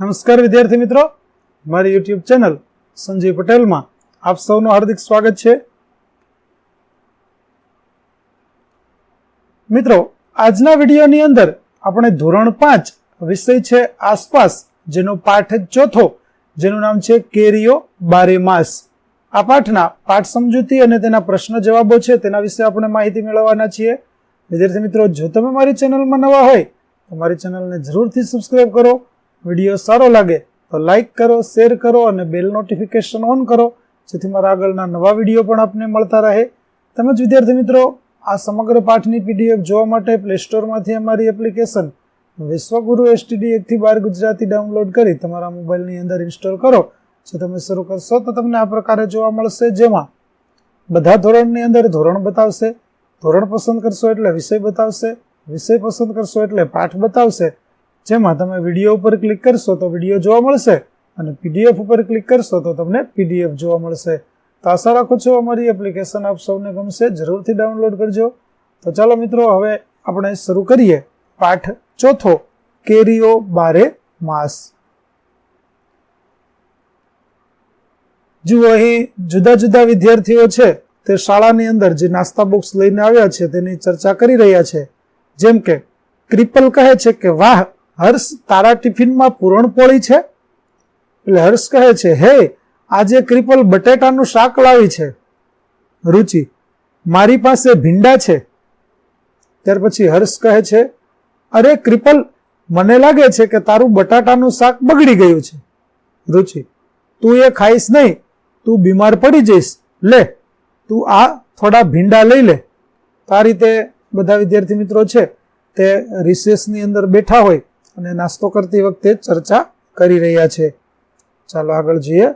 નમસ્કાર વિદ્યાર્થી મિત્રો. મારી યુટ્યુબ ચેનલ સંજય પટેલમાં આપ સૌનું હાર્દિક સ્વાગત છે. મિત્રો, આજના વિડીયોની અંદર આપણે ધોરણ પાંચ વિષય છે આસપાસ, જેનો પાઠ ચોથો, જેનું નામ છે કેરીઓ બારે માસ. આ પાઠના પાઠ સમજૂતી અને તેના પ્રશ્ન જવાબો છે તેના વિશે આપણે માહિતી મેળવવાના છીએ. વિદ્યાર્થી મિત્રો, જો તમે મારી ચેનલમાં નવા હોય, તો મારી ચેનલને જરૂરથી સબસ્ક્રાઈબ કરો. વીડિયો સારો લાગે તો લાઈક કરો, શેર કરો અને બેલ નોટિફિકેશન ઓન કરો, જેથી મારા આગળના નવા વીડિયો પણ આપને મળતા રહે. તેમજ વિદ્યાર્થી મિત્રો, આ સમગ્ર પાઠની પીડીએફ જોવા માટે પ્લે સ્ટોરમાંથી અમારી એપ્લિકેશન વિશ્વગુરુ એસટીડી એકથી બાર ગુજરાતી ડાઉનલોડ કરી તમારા મોબાઈલની અંદર ઇન્સ્ટોલ કરો, જો તમે શરૂ કરશો તો તમને આ પ્રકારે જોવા મળશે. જેમાં બધા ધોરણની અંદર ધોરણ બતાવશે, ધોરણ પસંદ કરશો એટલે વિષય બતાવશે, વિષય પસંદ કરશો એટલે પાઠ બતાવશે જેમાં તમે વીડિયો ઉપર ક્લિક કરશો તો વીડિયો જોવા મળશે અને પીડીએફ ઉપર ક્લિક કરશો તો તમને પીડીએફ જોવા મળશે. તો આશા રાખું છું અમારી એપ્લિકેશન આપ સૌને ગમશે. જરૂરથી ડાઉનલોડ કરજો. તો ચાલો મિત્રો, હવે આપણે શરૂ કરીએ પાઠ ચોથો, કેરીઓ બારે માસ. જુઓ, અહીં જુદા જુદા વિદ્યાર્થીઓ છે. તે શાળાની અંદર જે નાસ્તા બોક્સ લઈને આવ્યા છે તેની ચર્ચા કરી રહ્યા છે. જેમ કે ક્રિપલ કહે છે કે, વાહ હર્ષ તારા ટિફિનમાં પૂરણપોળી છે? એટલે હર્ષ કહે છે, હે, આજે ક્રિપલ બટેટાનું શાક લાવી છે. રુચિ, મારી પાસે ભીંડા છે. ત્યાર પછી હર્ષ કહે છે, અરે ક્રિપલ, મને લાગે છે કે તારું બટાટાનું શાક બગડી ગયું છે. રુચિ, તું એ ખાઈશ નહીં, તું બીમાર પડી જઈશ. લે, તું આ થોડા ભીંડા લઈ લે. તો આ રીતે બધા વિદ્યાર્થી મિત્રો છે તે રિસેસની અંદર બેઠા હોય અને નાસ્તો કરતી વખતે ચર્ચા કરી રહ્યા છે. ચાલો આગળ જઈએ.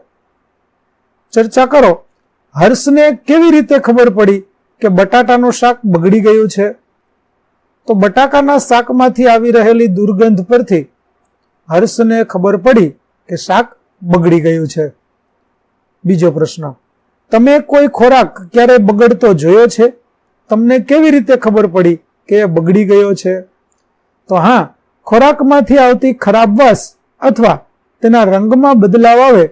ચર્ચા કરો. હર્ષને કેવી રીતે ખબર પડી કે બટાટાનું શાક બગડી ગયું છે? તો બટાકાના શાકમાંથી આવી રહેલી દુર્ગંધ પરથી હર્ષને ખબર પડી કે શાક બગડી ગયું છે. બીજો પ્રશ્ન. તમે કોઈ ખોરાક ક્યારે બગડતો જોયો છે? તમને કેવી રીતે ખબર પડી કે એ બગડી ગયો છે? તો હા ખોરાકમાંથી આવતી ખરાબ વાસ અથવા તેના રંગમાં બદલાવ આવે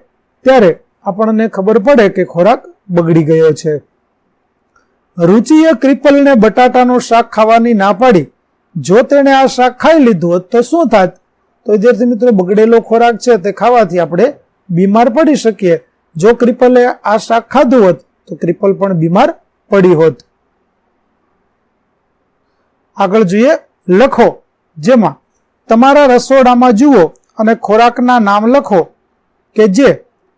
ત્યારે આપણને ખબર પડે કે ખોરાક બગડી ગયો છે. રુચિએ ક્રિપલને બટાટાનું શાક ખાવાની ના પાડી. જો તેણે આ શાક ખાઈ લીધું હોત તો શું થાત? તો વિદ્યાર્થી મિત્રો, બગડેલો ખોરાક છે તે ખાવાથી આપણે બીમાર પડી શકીએ. જો ક્રિપલે આ શાક ખાધું હોત તો ક્રિપલ પણ બીમાર પડી હોત. આગળ જોઈએ લખો, જેમાં તમારા રસોડામાં જુઓ અને ખોરાકના નામ લખો કે જે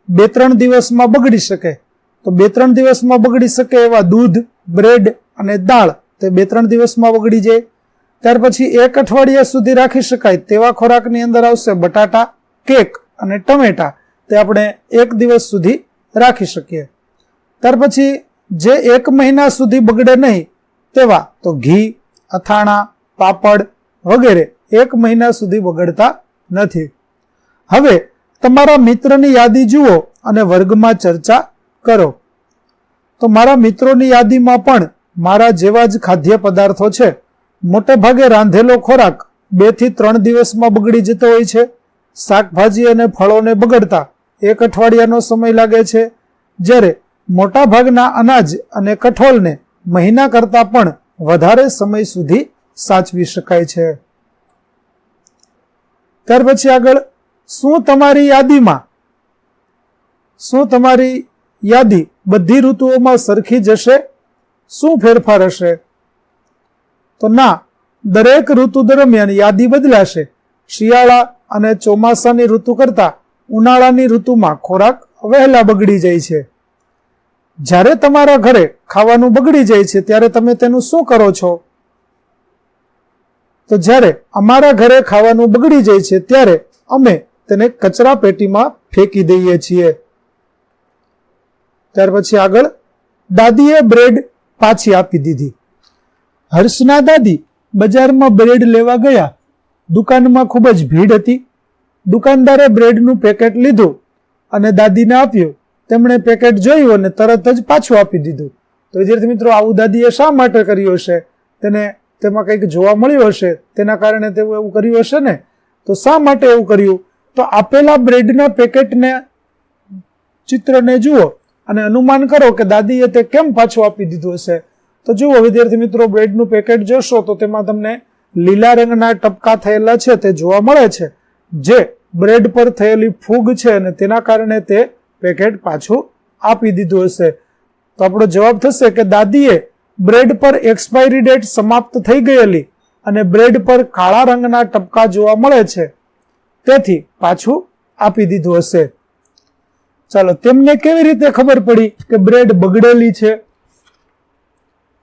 બે ત્રણ દિવસમાં બગડી શકે. તો બે ત્રણ દિવસમાં બગડી શકે એવા દૂધ, બ્રેડ અને દાળ તે બે ત્રણ દિવસમાં બગડી જાય. ત્યાર પછી એક અઠવાડિયા સુધી રાખી શકાય તેવા ખોરાકની અંદર આવશે બટાટા, કેક અને ટમેટા તે આપણે એક દિવસ સુધી રાખી શકીએ. ત્યાર પછી જે એક મહિના સુધી બગડે નહીં તેવા તો ઘી, અથાણા, પાપડ વગેરે એક મહિના સુધી બગડતા નથી. હવે તમારા મિત્રની યાદી જુઓ અને વર્ગમાં ચર્ચા કરો. તો મારા મિત્રોની યાદીમાં પણ મારા જેવા જ ખાદ્ય પદાર્થો છે. મોટે ભાગે રાંધેલો ખોરાક બેથી ત્રણ દિવસમાં બગડી જતો હોય છે. શાકભાજી અને ફળોને બગડતા એક અઠવાડિયાનો સમય લાગે છે. જ્યારે મોટા ભાગના અનાજ અને કઠોળને મહિના કરતાં પણ વધારે સમય સુધી સાચવી શકાય છે. ત્યાર પછી આગળ, શું તમારી યાદીમાં, શું તમારી યાદી બધી ઋતુઓમાં સરખી જશે? શું ફેરફાર હશે? તો ના, દરેક ઋતુ દરમિયાન યાદી બદલાશે. શિયાળા અને ચોમાસાની ઋતુ કરતા ઉનાળાની ઋતુમાં ખોરાક વહેલા બગડી જાય છે. જ્યારે તમારા ઘરે ખાવાનું બગડી જાય છે, ત્યારે તમે તેનું શું કરો છો? તો જ્યારે અમારા ઘરે ખાવાનું બગડી જાય છે, ત્યારે અમે તેને કચરા પેટીમાં ફેંકી દઈએ છીએ. ત્યાર પછી આગળ દાદીએ બ્રેડ પાછી આપી દીધી. હર્ષના દાદી બજારમાં બ્રેડ લેવા ગયા. દુકાનમાં ખૂબ જ ભીડ હતી. દુકાનદારે બ્રેડનું પેકેટ લીધું અને દાદીને આપ્યું. તેમણે પેકેટ જોયું અને તરત જ પાછું આપી દીધું. તો વિદ્યાર્થી મિત્રો, આવું દાદીએ શા માટે કર્યું હશે? તેને તેમાં કંઈક જોવા મળ્યું હશે, તેના કારણે તેવું એવું કર્યું હશે ને? તો શા માટે એવું કર્યું? તો આપેલા બ્રેડના પેકેટને ચિત્રને જુઓ અને અનુમાન કરો કે દાદીએ તે કેમ પાછું આપી દીધું હશે. તો જુઓ વિદ્યાર્થી મિત્રો, બ્રેડનું પેકેટ જોશો તો તેમાં તમને લીલા રંગના ટપકા થયેલા છે, તે જોવા મળે છે. જે બ્રેડ પર થયેલી ફૂગ છે અને તેના કારણે તે પેકેટ પાછું આપી દીધું હશે. તો આપણો જવાબ થશે કે દાદીએ બ્રેડ પર એક્સપાયરી ડેટ સમાપ્ત થઈ ગયેલી અને બ્રેડ પર કાળા રંગના ટપકા જોવા મળે છે. તેથી પાછું આપી દીધું હશે. ચાલો, તેમને કેવી રીતે ખબર પડી કે બ્રેડ બગડેલી છે?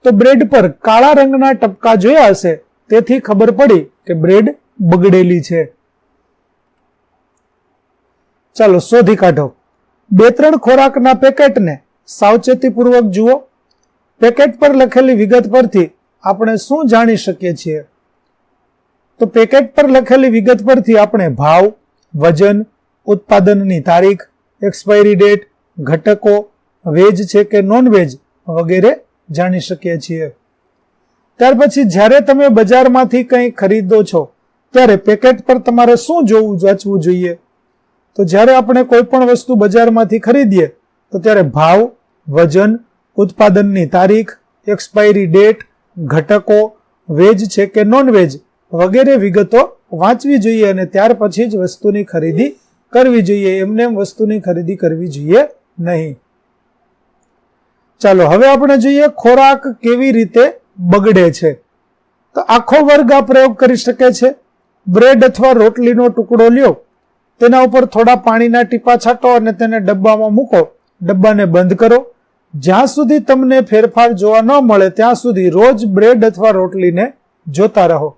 તો બ્રેડ પર કાળા રંગના ટપકા જોયા હશે. તેથી ખબર પડી કે બ્રેડ બગડેલી છે. ચાલો, શોધી કાઢો. બે ત્રણ ખોરાકના પેકેટને સાવચેતીપૂર્વક જુઓ. પેકેટ પર લખેલી વિગત પરથી આપણે શું જાણી શકીએ છીએ? તો પેકેટ પર લખેલી વિગત પરથી આપણે ભાવ, વજન, ઉત્પાદનની તારીખ એક્સપાયરી ડેટ ઘટકો, વેજ છે કે નોન વેજ વગેરે જાણી શકીએ છીએ. ત્યાર પછી જ્યારે તમે બજારમાંથી કંઈ ખરીદો છો, ત્યારે પેકેટ પર તમારે શું જોવું, વાંચવું જોઈએ? તો જ્યારે આપણે કોઈ પણ વસ્તુ બજારમાંથી ખરીદીએ, તો ત્યારે ભાવ, વજન ઉત્પાદનની તારીખ એક્સપાયરી ડેટ ઘટકો, વેજ છે કે નોન વેજ વગેરે વિગતો વાંચવી જોઈએ અને ત્યાર પછી જ વસ્તુની ખરીદી કરવી જોઈએ. એમને એમ વસ્તુની ખરીદી કરવી જોઈએ નહીં. ચાલો, હવે આપણે જોઈએ ખોરાક કેવી રીતે બગડે છે. તો આખો વર્ગ આ પ્રયોગ કરી શકે છે. બ્રેડ અથવા રોટલીનો ટુકડો લ્યો. તેના ઉપર થોડા પાણીના ટીપા છાંટો અને તેને ડબ્બામાં મૂકો. ડબ્બાને બંધ કરો. જ્યાં સુધી તમને ફેરફાર જોવા ન મળે, ત્યાં સુધી રોજ બ્રેડ અથવા રોટલીને જોતા રહો.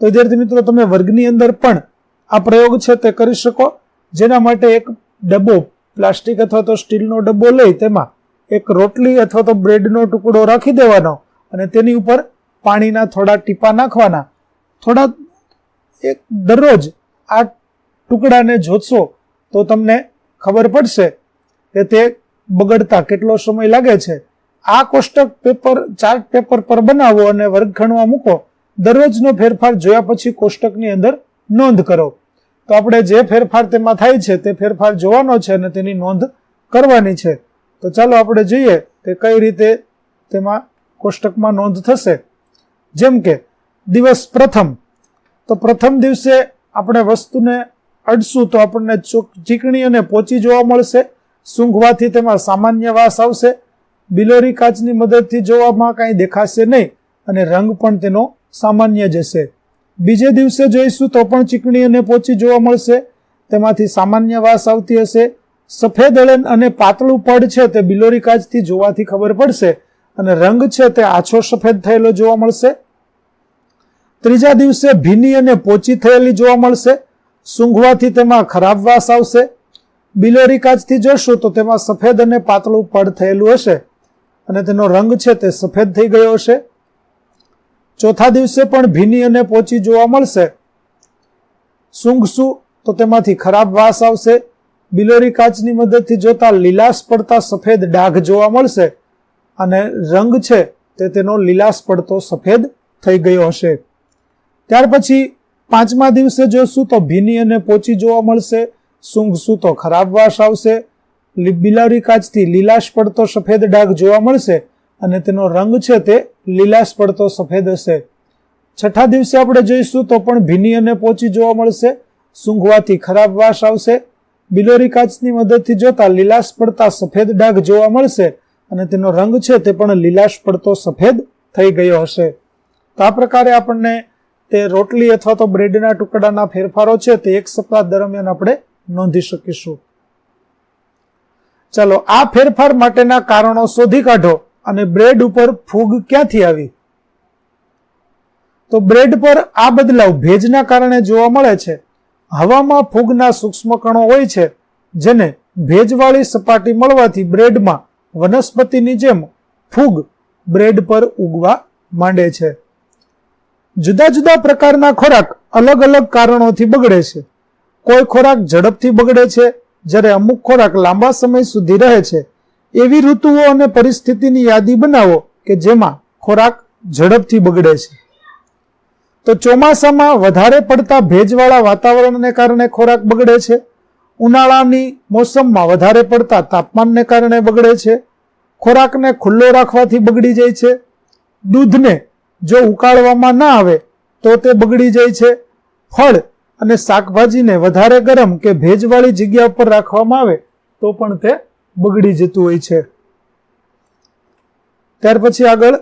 તો વિદ્યાર્થી મિત્રો, તમે વર્ગની અંદર પણ આ પ્રયોગ છે તે કરી શકો. જેના માટે એક ડબ્બો, પ્લાસ્ટિક અથવા તો સ્ટીલનો ડબ્બો લઈ તેમાં એક રોટલી અથવા તો બ્રેડનો ટુકડો રાખી દેવાનો અને તેની ઉપર પાણીના થોડા ટીપા નાખવાના. થોડા એક દરરોજ આ ટુકડાને જોશો તો તમને ખબર પડશે કે તે બગડતા કેટલો સમય લાગે છે? આ કોષ્ટક પેપર, ચાર્ટ પેપર પર બનાવો અને વર્ગખંડમાં મૂકો. દરરોજનો ફેરફાર જોયા પછી કોષ્ટકની અંદર નોંધ કરો. તો આપણે જે ફેરફાર તેમાં થાય છે તે ફેરફાર જોવાનો છે અને તેની નોંધ કરવાની છે. તો ચાલો આપણે જોઈએ કે કઈ રીતે તેમાં કોષ્ટકમાં નોંધ થશે. જેમ કે, દિવસ પ્રથમ. તો પ્રથમ દિવસે આપણે વસ્તુને અડશું તો આપણને ચીકણી અને પોચી જોવા મળશે. સૂંઘવાથી તેમાં સામાન્ય વાસ આવશે. બિલોરી કાચની મદદથી જોવામાં કાંઈ દેખાશે નહીં અને રંગ પણ તેનો સામાન્ય જશે બીજે દિવસે જોઈશું તો પણ ચીકણી અને પોચી જોવા મળશે. તેમાંથી સામાન્ય વાસ આવતી હશે. સફેદ અળન અને પાતળું પડ છે તે બિલોરી કાચથી જોવાથી ખબર પડશે અને રંગ છે તે આછો સફેદ થયેલો જોવા મળશે. ત્રીજા દિવસે ભીની અને પોચી થયેલી જોવા મળશે. સૂંઘવાથી તેમાં ખરાબ વાસ આવશે. બિલોરી કાચથી જોશું તો તેમાં સફેદ અને પાતળું પડ થયેલું હશે. અને તેનો રંગ છે તે સફેદ થઈ ગયો હશે. ચોથા દિવસે પણ ભીની અને પોચી જોવા મળશે. સૂંઘશું તો તેમાંથી ખરાબ વાસ આવશે. બિલોરી કાચની મદદથી જોતા લીલાશ પડતા સફેદ ડાઘ જોવા મળશે. અને રંગ છે તે તેનો લીલાશ પડતો સફેદ થઈ ગયો હશે. ત્યાર પછી પાંચમા દિવસે જોશું તો ભીની અને પોચી જોવા મળશે. સૂંઘશું તો ખરાબ વાસ આવશે બિલારી કાચથી લીલાશ પડતો સફેદ ડાઘ જોવા મળશે અને તેનો રંગ છે તે લીલાશ પડતો સફેદ હશે. છઠ્ઠા દિવસે આપણે જોઈશું તો પણ ભીની અને પોચી જોવા મળશે, સૂંઘવાથી ખરાબ વાસ આવશે, બિલોરી કાચની મદદથી જોતા લીલાશ પડતા સફેદ ડાઘ જોવા મળશે અને તેનો રંગ છે તે પણ લીલાશ પડતો સફેદ થઈ ગયો હશે. તો આ પ્રકારે આપણને તે રોટલી અથવા તો બ્રેડના ટુકડાના ફેરફારો છે તે એક સપ્તાહ દરમિયાન આપણે નોંધી શકીશું. ચાલો, આ ફેરફાર માટેના કારણો શોધી કાઢો અને બ્રેડ ઉપર ફૂગ ક્યાંથી આવી? તો બ્રેડ પર આ બદલાવ ભેજના કારણે જોવા મળે છે. હવામાં ફૂગના સૂક્ષ્મ કણો હોય છે, જેને ભેજવાળી સપાટી મળવાથી બ્રેડમાં વનસ્પતિની જેમ ફૂગ બ્રેડ પર ઉગવા માંડે છે. જુદા જુદા પ્રકારના ખોરાક અલગ અલગ કારણોથી બગડે છે. કોઈ ખોરાક ઝડપથી બગડે છે, જ્યારે અમુક ખોરાક લાંબા સમય સુધી રહે છે, એવી ઋતુઓ અને પરિસ્થિતિની યાદી બનાવો કે જેમાં ખોરાક ઝડપથી બગડે છે. તો ચોમાસામાં વધારે પડતા ભેજવાળા વાતાવરણને કારણે ખોરાક બગડે છે, ઉનાળાની મોસમમાં વધારે પડતા તાપમાનને કારણે બગડે છે, ખોરાકને ખુલ્લો રાખવાથી બગડી જાય છે, દૂધને જો ઉકાળવામાં ના આવે તો તે બગડી જાય છે, ફળ અને શાકભાજીને વધારે ગરમ કે ભેજવાળી જગ્યા પર રાખવામાં આવે તો પણ તે બગડી જતું હોય છે. ત્યાર પછી આગળ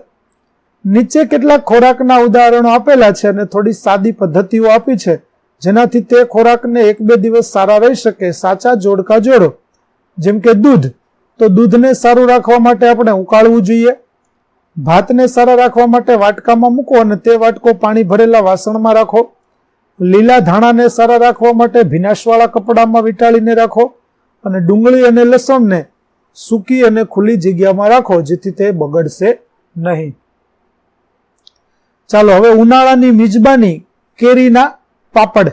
નીચે કેટલાક ખોરાકના ઉદાહરણો આપેલા છે અને થોડી સાદી પદ્ધતિઓ આપી છે, જેનાથી તે ખોરાકને એક બે દિવસ સારા રહી શકે. સાચા જોડકા જોડો, જેમ કે દૂધ, તો દૂધને સારું રાખવા માટે આપણે ઉકાળવું જોઈએ. ભાતને સારા રાખવા માટે વાટકામાં મૂકો અને તે વાટકો પાણી ભરેલા વાસણમાં રાખો. લીલા ધાણાને સારા રાખવા માટે ભીનાશવાળા કપડામાં વીંટાળીને રાખો અને ડુંગળી અને લસણને સૂકી અને ખુલ્લી જગ્યામાં રાખો, જેથી તે બગડશે નહીં. ચાલો, હવે ઉનાળાની મિજબાની કેરીના પાપડ.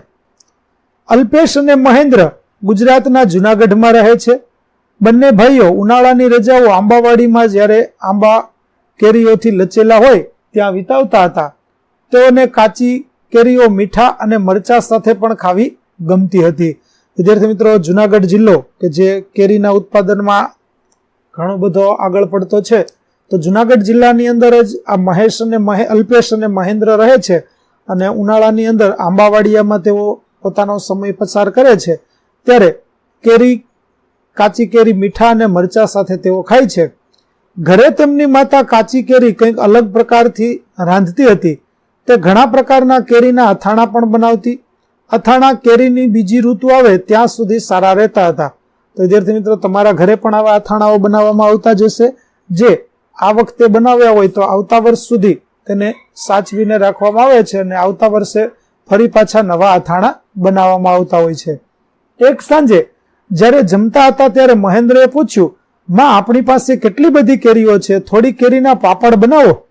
અલ્પેશ અને મહેન્દ્ર ગુજરાતના જુનાગઢમાં રહે છે. બંને ભાઈઓ ઉનાળાની રજાઓ આંબાવાડીમાં જ્યારે આંબા કેરીઓથી લચેલા હોય, ત્યાં વિતાવતા હતા. તેઓને કાચી કેરીઓ, મીઠા અને મરચા સાથે પણ ખાવી ગમતી હતી. વિદ્યાર્થી મિત્રો, જુનાગઢ જિલ્લો, કે જે કેરીના ઉત્પાદનમાં ઘણો બધો આગળ પડતો છે, તો જુનાગઢ જિલ્લાની અંદર જ આ મહેશ અને મહે, અલ્પેશ અને મહેન્દ્ર રહે છે અને ઉનાળાની અંદર આંબાવાડિયામાં તેઓ પોતાનો સમય પસાર કરે છે. ત્યારે કેરી, કાચી કેરી, મીઠા અને મરચા સાથે તેઓ ખાય છે. ઘરે તેમની માતા કાચી કેરી કંઈક અલગ પ્રકારથી રાંધતી હતી. તે ઘણા પ્રકારના કેરીના અથાણા પણ બનાવતી. અથાણા કેરીની બીજી ઋતુ આવે ત્યાં સુધી સારા રહેતા હતા. તો વિદ્યાર્થી મિત્રો, તમારા ઘરે પણ આવા અથાણાઓ બનાવવામાં આવતા જશે જે આ વખતે બનાવ્યા હોય તો આવતા વર્ષ સુધી તેને સાચવીને રાખવામાં આવે છે અને આવતા વર્ષે ફરી પાછા નવા અથાણા બનાવવામાં આવતા હોય છે. એક સાંજે જ્યારે જમતા હતા ત્યારે મહેન્દ્રએ પૂછ્યું, માં, આપણી પાસે કેટલી બધી કેરીઓ છે? થોડી કેરીના પાપડ બનાવો.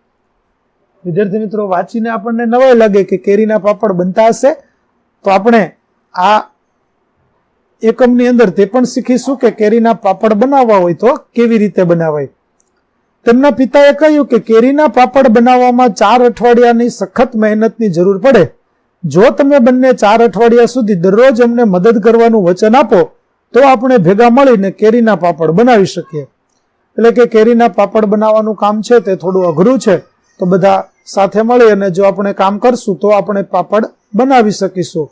વિદ્યાર્થી મિત્રો, વાંચીને આપણને નવાઈ લાગે કે કેરીના પાપડ બનતા હશે, તો આપણે આ એકમની અંદર તે પણ શીખીશું કે કેરીના પાપડ બનાવવા હોય તો કેવી રીતે બનાવાય. તેમના પિતાએ કહ્યું કે કેરીના પાપડ બનાવવામાં ચાર અઠવાડિયાની સખત મહેનતની જરૂર પડે. જો તમે બંને ચાર અઠવાડિયા સુધી દરરોજ અમને મદદ કરવાનું વચન આપો, તો આપણે ભેગા મળીને કેરીના પાપડ બનાવી શકીએ. એટલે કે કેરીના પાપડ બનાવવાનું કામ છે તે થોડું અઘરું છે, તો બધા સાથે મળી અને જો આપણે કામ કરશું તો આપણે પાપડ બનાવી શકીશું.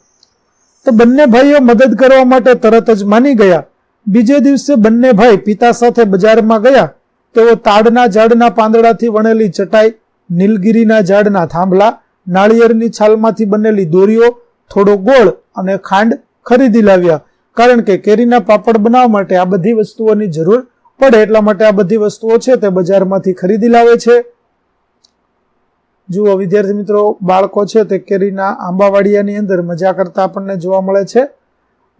તો બંને ભાઈઓ મદદ કરવા માટે તરત જ માની ગયા. બીજે દિવસે બંને ભાઈ પિતા સાથે બજારમાં ગયા. તેઓ તાડના ઝાડના પાંદડાથી વણેલી ચટાઈ, નીલગીરીના ઝાડના થાંભલા, નાળિયેરની છાલમાંથી બનેલી દોરીઓ, થોડો ગોળ અને ખાંડ ખરીદી લાવ્યા. કારણ કે કેરીના પાપડ બનાવવા માટે આ બધી વસ્તુઓની જરૂર પડે. એટલા માટે આ બધી વસ્તુઓ છે તે બજારમાંથી ખરીદી લાવે છે. જુઓ, વિદ્યાર્થી મિત્રો, બાળકો છે તે કેરીના આંબાવાડિયાની અંદર મજા કરતા આપણને જોવા મળે છે.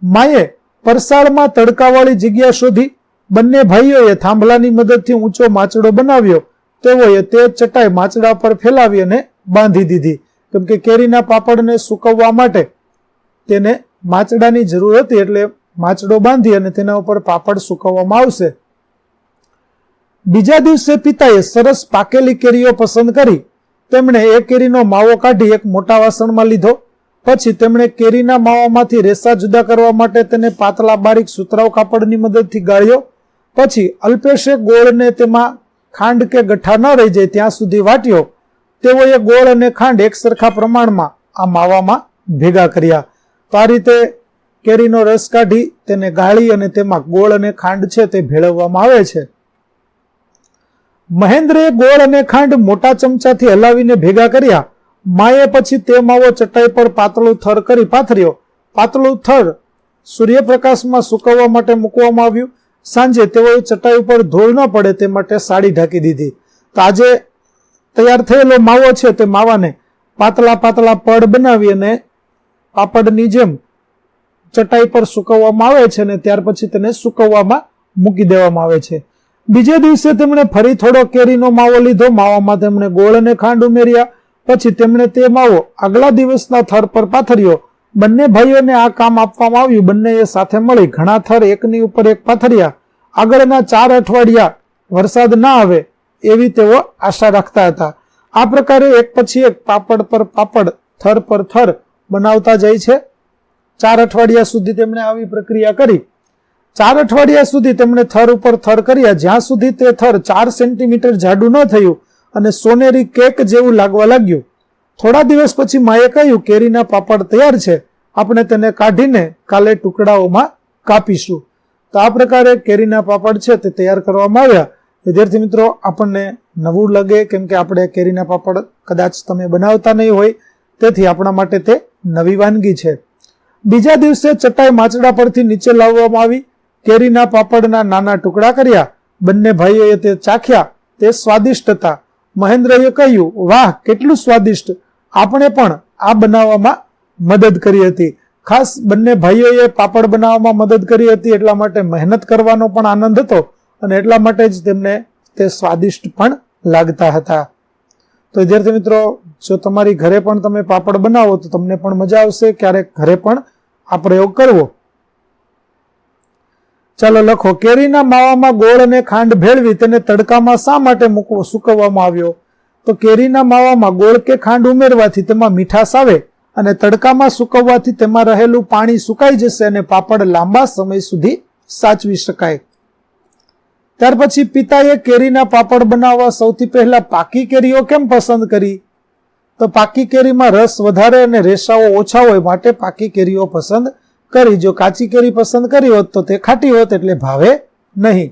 માએ પરસાળમાં તડકાવાળી જગ્યા શોધી બંને ભાઈઓએ થાંભલાની મદદથી ઊંચો માચડો બનાવ્યો. તેઓએ તે ચટાઈ માચડા પર ફેલાવી અને બાંધી દીધી. કેમ કે કેરીના પાપડને સુકવવા માટે તેને માચડાની જરૂર હતી એટલે માચડો બાંધી અને તેના ઉપર પાપડ સુકવવામાં આવશે. બીજા દિવસે પિતાએ સરસ પાકેલી કેરીઓ પસંદ કરી. તેમણે એ કેરીનો માવો કાઢી એક મોટા વાસણમાં લીધો. પછી તેમણે કેરીના માવામાંથી રેસા જુદા કરવા માટે તેને પાતળા બારીક સુતરાવ કાપડની મદદથી ગાળ્યો. પછી અલ્પેશે ગોળને તેમાં ખાંડ કે ગઠ્ઠા ન રહી જાય ત્યાં સુધી વાટ્યો. તેઓએ ગોળ અને ખાંડ એક સરખા પ્રમાણમાં આ માવામાં ભેગા કર્યા. તો આ રીતે કેરીનો રસ કાઢી તેને ગાળી અને તેમાં ગોળ અને ખાંડ છે તે ભેળવવામાં આવે છે. મહેન્દ્રે ગોળ અને ખાંડ મોટા ચમચાથી હલાવીને ભેગા કર્યા. માએ પછી તે માવો ચટાઈ પર પાતળું થર કરી પાથર્યો. પાતળું થર સૂર્યપ્રકાશમાં સુકવવા માટે મૂકવામાં આવ્યું. સાંજે તેઓએ ચટાઈ ઉપર ધૂળ ન પડે તે માટે સાડી ઢાંકી દીધી. તો આજે તૈયાર થયેલો માવો છે તે માવાને પાતળા પાતળા પડ બનાવી અને પાપડની જેમ ચટાઈ પર સુકવવામાં આવે છે અને ત્યાર પછી તેને સુકવવામાં મૂકી દેવામાં આવે છે. બીજે દિવસે તેમણે ફરી થોડો કેરીનો માવો લીધો. માવામાં તેમણે ગોળ અને ખાંડ ઉમેર્યા. પછી તેમણે તે માવો આગલા દિવસના થર પર પાથર્યો. બંને ભાઈઓને આ કામ આપવામાં આવ્યું. બંનેએ સાથે મળી ઘણા થર એકની ઉપર એક પાથર્યા. આગળના ચાર અઠવાડિયા વરસાદ ના આવે એવી તેઓ આશા રાખતા હતા. આ પ્રકારે એક પછી એક પાપડ પર પાપડ, થર પર થર બનાવતા જાય છે. ચાર અઠવાડિયા સુધી તેમણે આવી પ્રક્રિયા કરી. ચાર અઠવાડિયા સુધી તેમણે થર ઉપર થર કર્યા. જ્યાં સુધી તે થર ચાર સેન્ટીમીટર જાડું ન થયું અને સોનેરી કેક જેવું લાગવા લાગ્યું. થોડા દિવસ પછી માએ કહ્યું, કેરીના પાપડ તૈયાર છે. આપણે તેને કાઢીને કાલે ટુકડાઓમાં કાપીશું. તો આ પ્રકારે કેરીના પાપડ છે તે તૈયાર કરવામાં આવ્યા. વિદ્યાર્થી મિત્રો, આપણને નવું લાગે કેમ કે આપણે કેરીના પાપડ કદાચ તમે બનાવતા નહીં હોય, તેથી આપણા માટે તે નવી વાનગી છે. બીજા દિવસે ચટાઈ માચડા પરથી નીચે લાવવામાં આવી. કેરીના પાપડના નાના ટુકડા કર્યા. બંને ભાઈઓએ તે ચાખ્યા. તે સ્વાદિષ્ટ હતા. મહેન્દ્રએ કહ્યું, વાહ, કેટલું સ્વાદિષ્ટ. આપણે પણ આ બનાવવામાં મદદ કરી હતી. ખાસ બંને ભાઈઓએ પાપડ બનાવવામાં મદદ કરી હતી એટલા માટે મહેનત કરવાનો પણ આનંદ હતો અને એટલા માટે જ તેમને તે સ્વાદિષ્ટ પણ લાગતા હતા. તો વિદ્યાર્થી મિત્રો, જો તમારી ઘરે પણ તમે પાપડ બનાવો તો તમને પણ મજા આવશે. ક્યારેક ઘરે પણ આ પ્રયોગ કરવો. ચાલો લખો, કેરીના માવામાં ગોળ અને ખાંડ ભેળવી તેને તડકામાં શા માટે મૂકવો, સુકવવામાં આવ્યો? તો કેરીના માવામાં ગોળ કે ખાંડ ઉમેરવાથી તેમાં મીઠાશ આવે અને તડકામાં સુકવવાથી તેમાં રહેલું પાણી સુકાઈ જશે અને પાપડ લાંબા સમય સુધી સાચવી શકાય. ત્યાર પછી પિતાએ કેરીના પાપડ બનાવવા સૌથી પહેલા પાકી કેરીઓ કેમ પસંદ કરી? તો પાકી કેરીમાં રસ વધારે અને રેસાઓ ઓછા હોય માટે પાકી કેરીઓ પસંદ કરી, જો કાચી કેરી પસંદ કરી હોત તો તે ખાટી હોત એટલે ભાવે નહીં.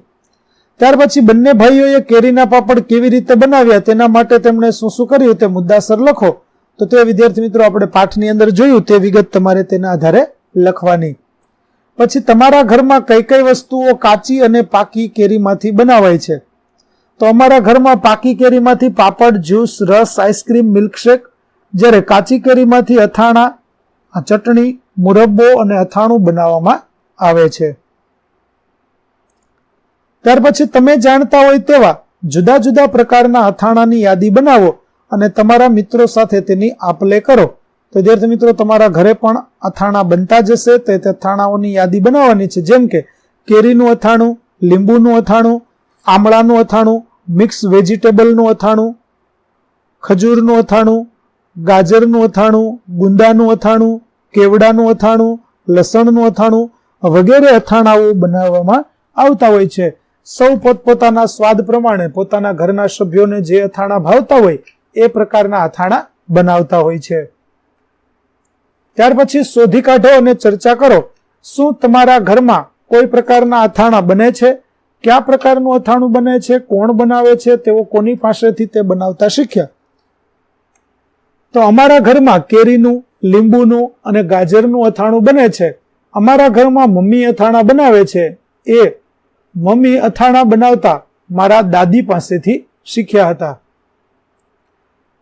ત્યાર પછી બંને ભાઈઓએ કેરીના પાપડ કેવી રીતે બનાવ્યા તેના માટે તેમણે શું શું કર્યું તે મુદ્દાસર લખો. તો તે વિદ્યાર્થી મિત્રો આપણે પાઠની અંદર જોયું, તે વિગત તમારે તેના આધારે લખવાની. પછી તમારા ઘરમાં કઈ કઈ વસ્તુઓ કાચી અને પાકી કેરીમાંથી બનાવાય છે? તો અમારા ઘરમાં પાકી કેરીમાંથી પાપડ, જ્યુસ, રસ, આઈસ્ક્રીમ, મિલ્કશેક, જ્યારે કાચી કેરીમાંથી અથાણા ચટણી મુરબ્બો અને અથાણું બનાવવામાં આવે છે. ત્યાર પછી તમે જાણતા હોય તેવા જુદા જુદા પ્રકારના અથાણાની યાદી બનાવો અને તમારા મિત્રો સાથે તેની આપલે કરો. તો વિદ્યાર્થી મિત્રો, તમારા ઘરે પણ અથાણા બનતા જશે. તે અથાણાઓની યાદી બનાવવાની છે. જેમ કે કેરીનું અથાણું, લીંબુનું અથાણું, આમળાનું અથાણું, મિક્સ વેજીટેબલનું અથાણું, ખજૂરનું અથાણું, ગાજરનું અથાણું, ગુંદાનું અથાણું કેવડાનું અથાણું, લસણનું અથાણું વગેરે અથાણાઓ બનાવવામાં આવતા હોય છે. સૌ પોતપોતાના સ્વાદ પ્રમાણે પોતાના ઘરના સભ્યોને જે અથાણા ભાવતા હોય એ પ્રકારના અથાણા બનાવતા હોય છે. ત્યાર પછી શોધી કાઢો અને ચર્ચા કરો, શું તમારા ઘરમાં કોઈ પ્રકારના અથાણા બને છે? કયા પ્રકારનું અથાણું બને છે? કોણ બનાવે છે? તેઓ કોની પાસેથી તે બનાવતા શીખ્યા? તો અમારા ઘરમાં કેરીનું લીંબુનું અને ગાજરનું અથાણું બને છે. અમારા ઘરમાં મમ્મી અથાણા બનાવે છે. એ મમ્મી અથાણા બનાવતા મારા દાદી પાસેથી શીખ્યા હતા.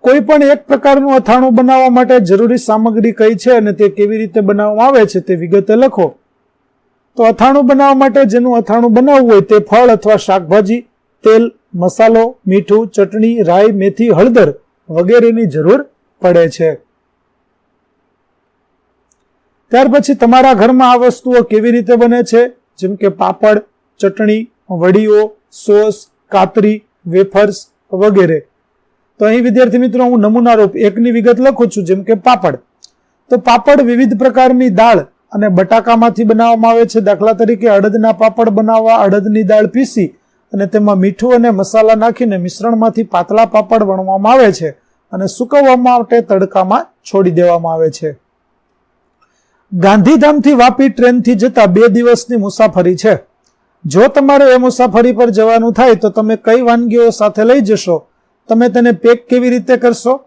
કોઈ પણ એક પ્રકારનું અથાણું બનાવવા માટે જરૂરી સામગ્રી કઈ છે અને તે કેવી રીતે બનાવવામાં આવે છે તે વિગતે લખો. તો અથાણું બનાવવા માટે જેનું અથાણું બનાવવું હોય તે ફળ અથવા શાકભાજી, તેલ, મસાલો, મીઠું, ચટણી, રાઈ, મેથી, હળદર વગેરેની જરૂર પડે છે. ત્યાર પછી તમારા ઘરમાં આ વસ્તુઓ કેવી રીતે બને છે? જેમ કે પાપડ, ચટણી, વડીઓ, સોસ, કાતરી, વેફર્સ વગેરે. તો અહીં વિદ્યાર્થી મિત્રો, હું નમૂના રૂપ એકની વિગત લખું છું, જેમ કે પાપડ. તો પાપડ વિવિધ પ્રકારની દાળ અને બટાકામાંથી બનાવવામાં આવે છે. દાખલા તરીકે અડદના પાપડ બનાવવા, અડદની દાળ પીસી અને તેમાં મીઠું અને મસાલા નાખીને મિશ્રણમાંથી પાતળા પાપડ વણવામાં આવે છે અને સુકવવા માટે તડકામાં છોડી દેવામાં આવે છે. ગાંધીધામથી વાપી ટ્રેનથી જતા બે દિવસની મુસાફરી છે. જો તમારે એ મુસાફરી પર જવાનું થાય તો તમે કઈ વાનગીઓ સાથે લઈ જશો? તમે તેને પેક કેવી રીતે કરશો?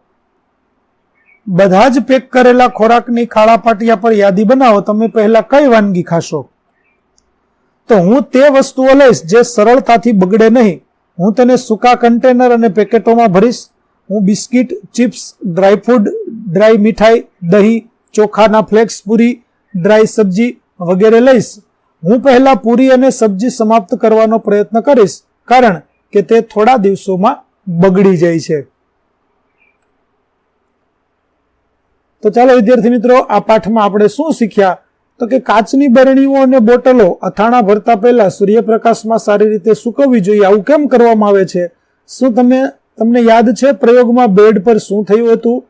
બધા જ પેક કરેલા ખોરાકની ખાળા પાટિયા પર યાદી બનાવો, તમે પહેલા કઈ વાનગી ખાશો? તો હું તે વસ્તુઓ લઈશ જે સરળતાથી બગડે નહીં. હું તેને સૂકા કન્ટેનર અને પેકેટોમાં ભરીશ. હું બિસ્કિટ, ચિપ્સ, ડ્રાયફ્રૂટ, ડ્રાય મીઠાઈ, દહીં ચોખાના ફ્લેક્સ, પૂરી ડ્રાય સબ્જી વગેરે લઈશ. હું પહેલા પૂરી અને સબ્જી સમાપ્ત કરવાનો પ્રયત્ન કરીશ, કારણ કે તે થોડા દિવસોમાં બગડી જાય છે. તો ચાલો વિદ્યાર્થી મિત્રો, આ પાઠમાં આપણે શું શીખ્યા? તો કે કાચની બરણીઓ અને બોટલો અથાણા ભરતા પહેલા સૂર્યપ્રકાશમાં સારી રીતે સુકવવી જોઈએ. આવું કેમ કરવામાં આવે છે? શું તમે તમને યાદ છે પ્રયોગમાં બેડ પર શું થયું હતું?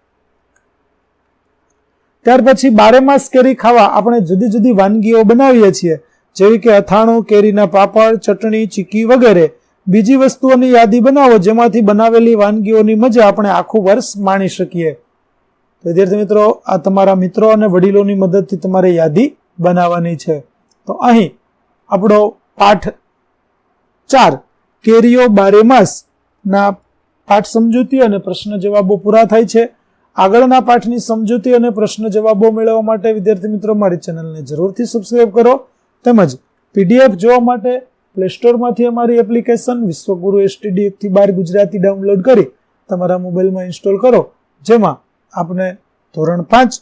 ત્યાર પછી બારેમાસ કેરી ખાવા આપણે જુદી જુદી વાનગીઓ બનાવીએ છીએ. જેવી કે અથાણું, કેરીના પાપડ, ચટણી, ચીકી વગેરે. બીજી વસ્તુઓની યાદી બનાવો જેમાંથી બનાવેલી વાનગીઓની મજા આપણે આખું વર્ષ માણી શકીએ. વિદ્યાર્થી મિત્રો, આ તમારા મિત્રો અને વડીલોની મદદથી તમારે યાદી બનાવવાની છે. તો અહીં આપણો પાઠ ચાર. કેરીઓ બારેમાસ ના પાઠ સમજૂતી અને પ્રશ્ન જવાબો પૂરા થાય છે. આગળના પાઠની સમજૂતી અને પ્રશ્ન જવાબો મેળવવા માટે વિદ્યાર્થી મિત્રો મારી ચેનલને જરૂરથી સબસ્ક્રાઇબ કરો. તેમજ પીડીએફ જોવા માટે પ્લે સ્ટોરમાંથી અમારી એપ્લિકેશન વિશ્વગુરુ એસટીડી એકથી બાર ગુજરાતી ડાઉનલોડ કરી તમારા મોબાઈલમાં ઇન્સ્ટોલ કરો. જેમાં આપણે ધોરણ પાંચ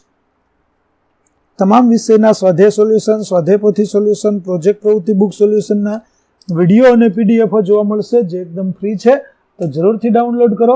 તમામ વિષયના સ્વાધ્યાય સોલ્યુશન સ્વાધ્યાય પોથી સોલ્યુશન પ્રોજેક્ટ પ્રવૃત્તિ બુક સોલ્યુશનના વીડિયો અને પીડીએફ જોવા મળશે. જે એકદમ ફ્રી છે. તો જરૂરથી ડાઉનલોડ કરો.